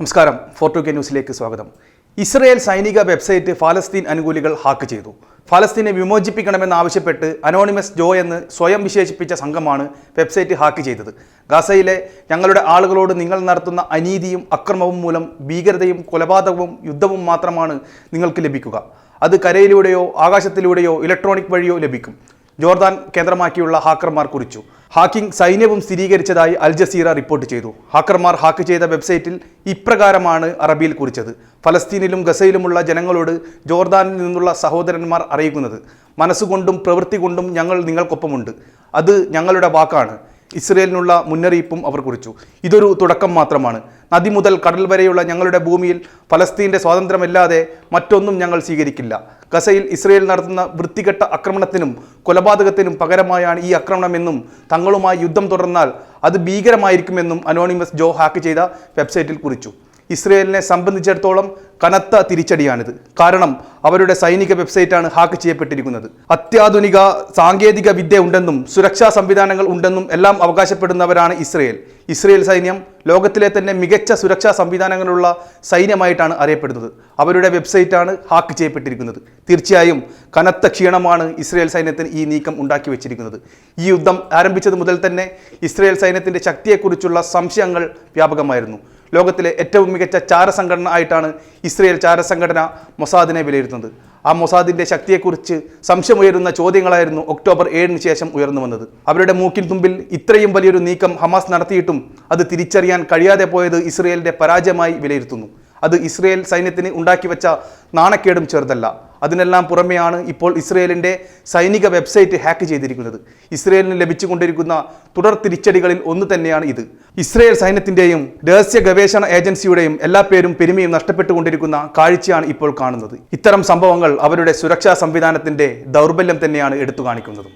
നമസ്കാരം. ഫോർട്ടു കെ ന്യൂസിലേക്ക് സ്വാഗതം. ഇസ്രയേൽ സൈനിക വെബ്സൈറ്റ് ഫലസ്തീൻ അനുകൂലികൾ ഹാക്ക് ചെയ്തു. ഫലസ്തീനെ വിമോചിപ്പിക്കണമെന്നാവശ്യപ്പെട്ട് അനോണിമസ് ജോ എന്ന് സ്വയം വിശേഷിപ്പിച്ച സംഘമാണ് വെബ്സൈറ്റ് ഹാക്ക് ചെയ്തത്. ഗാസയിലെ ഞങ്ങളുടെ ആളുകളോട് നിങ്ങൾ നടത്തുന്ന അനീതിയും അക്രമവും മൂലം ഭീകരതയും കൊലപാതകവും യുദ്ധവും മാത്രമാണ് നിങ്ങൾക്ക് ലഭിക്കുക. അത് കരയിലൂടെയോ ആകാശത്തിലൂടെയോ ഇലക്ട്രോണിക് വഴിയോ ലഭിക്കും. ജോർദാൻ കേന്ദ്രമാക്കിയുള്ള ഹാക്കർമാർ കുറിച്ചു. ഹാക്കിംഗ് സൈന്യവും സ്ഥിരീകരിച്ചതായി അൽ ജസീറ റിപ്പോർട്ട് ചെയ്തു. ഹാക്കർമാർ ഹാക്ക് ചെയ്ത വെബ്സൈറ്റിൽ ഇപ്രകാരമാണ് അറബിയിൽ കുറിച്ചത്. ഫലസ്തീനിലും ഗസയിലുമുള്ള ജനങ്ങളോട് ജോർദാനിൽ നിന്നുള്ള സഹോദരന്മാർ അറിയിക്കുന്നത് മനസ്സുകൊണ്ടും പ്രവൃത്തി കൊണ്ടും ഞങ്ങൾ നിങ്ങൾക്കൊപ്പമുണ്ട്. അത് ഞങ്ങളുടെ വാക്കാണ്. ഇസ്രയേലിനുള്ള മുന്നറിയിപ്പും അവർ കുറിച്ചു. ഇതൊരു തുടക്കം മാത്രമാണ്. നദി മുതൽ കടൽ വരെയുള്ള ഞങ്ങളുടെ ഭൂമിയിൽ ഫലസ്തീന്റെ സ്വാതന്ത്ര്യമല്ലാതെ മറ്റൊന്നും ഞങ്ങൾ സ്വീകരിക്കില്ല. ഗസയിൽ ഇസ്രയേൽ നടത്തുന്ന വൃത്തികെട്ട ആക്രമണത്തിനും കൊലപാതകത്തിനും പകരമായാണ് ഈ ആക്രമണമെന്നും തങ്ങളുമായി യുദ്ധം തുടർന്നാൽ അത് ഭീകരമായിരിക്കുമെന്നും അനോണിമസ് ജോ ഹാക്ക് ചെയ്ത വെബ്സൈറ്റിൽ കുറിച്ചു. ഇസ്രയേലിനെ സംബന്ധിച്ചിടത്തോളം കനത്ത തിരിച്ചടിയാണിത്. കാരണം അവരുടെ സൈനിക വെബ്സൈറ്റാണ് ഹാക്ക് ചെയ്യപ്പെട്ടിരിക്കുന്നത്. അത്യാധുനിക സാങ്കേതിക വിദ്യ ഉണ്ടെന്നും സുരക്ഷാ സംവിധാനങ്ങൾ ഉണ്ടെന്നും എല്ലാം അവകാശപ്പെടുന്നവരാണ് ഇസ്രയേൽ. ഇസ്രയേൽ സൈന്യം ലോകത്തിലെ തന്നെ മികച്ച സുരക്ഷാ സംവിധാനങ്ങളുള്ള സൈന്യമായിട്ടാണ് അറിയപ്പെടുന്നത്. അവരുടെ വെബ്സൈറ്റാണ് ഹാക്ക് ചെയ്യപ്പെട്ടിരിക്കുന്നത്. തീർച്ചയായും കനത്ത ക്ഷീണമാണ് ഇസ്രയേൽ സൈന്യത്തിന് ഈ നീക്കം ഉണ്ടാക്കി വെച്ചിരിക്കുന്നത്. ഈ യുദ്ധം ആരംഭിച്ചത് മുതൽ തന്നെ ഇസ്രയേൽ സൈന്യത്തിന്റെ ശക്തിയെക്കുറിച്ചുള്ള സംശയങ്ങൾ വ്യാപകമായിരുന്നു. ലോകത്തിലെ ഏറ്റവും മികച്ച ചാരസംഘടന ആയിട്ടാണ് ഇസ്രയേൽ ചാരസംഘടന മൊസാദിനെ വിലയിരുത്തുന്നത്. ആ മൊസാദിന്റെ ശക്തിയെക്കുറിച്ച് സംശയമുയരുന്ന ചോദ്യങ്ങളായിരുന്നു ഒക്ടോബർ ഏഴിന് ശേഷം ഉയർന്നു വന്നത്. അവരുടെ മൂക്കിൻ തുമ്പിൽ ഇത്രയും വലിയൊരു നീക്കം ഹമാസ് നടത്തിയിട്ടും അത് തിരിച്ചറിയാൻ കഴിയാതെ പോയത് ഇസ്രയേലിന്റെ പരാജയമായി വിലയിരുത്തുന്നു. അത് ഇസ്രയേൽ സൈന്യത്തിന് ഉണ്ടാക്കി വെച്ച നാണക്കേടും ചെറുതല്ല. അതിനെല്ലാം പുറമെയാണ് ഇപ്പോൾ ഇസ്രയേലിന്റെ സൈനിക വെബ്സൈറ്റ് ഹാക്ക് ചെയ്തിരിക്കുന്നത്. ഇസ്രയേലിന് ലഭിച്ചുകൊണ്ടിരിക്കുന്ന തുടർ തിരിച്ചടികളിൽ ഒന്ന് തന്നെയാണ് ഇത്. ഇസ്രയേൽ സൈന്യത്തിന്റെയും രഹസ്യ ഗവേഷണ ഏജൻസിയുടെയും എല്ലാ പേരും പെരുമയും നഷ്ടപ്പെട്ടുകൊണ്ടിരിക്കുന്ന കാഴ്ചയാണ് ഇപ്പോൾ കാണുന്നത്. ഇത്തരം സംഭവങ്ങൾ അവരുടെ സുരക്ഷാ സംവിധാനത്തിന്റെ ദൗർബല്യം തന്നെയാണ് എടുത്തു കാണിക്കുന്നത്.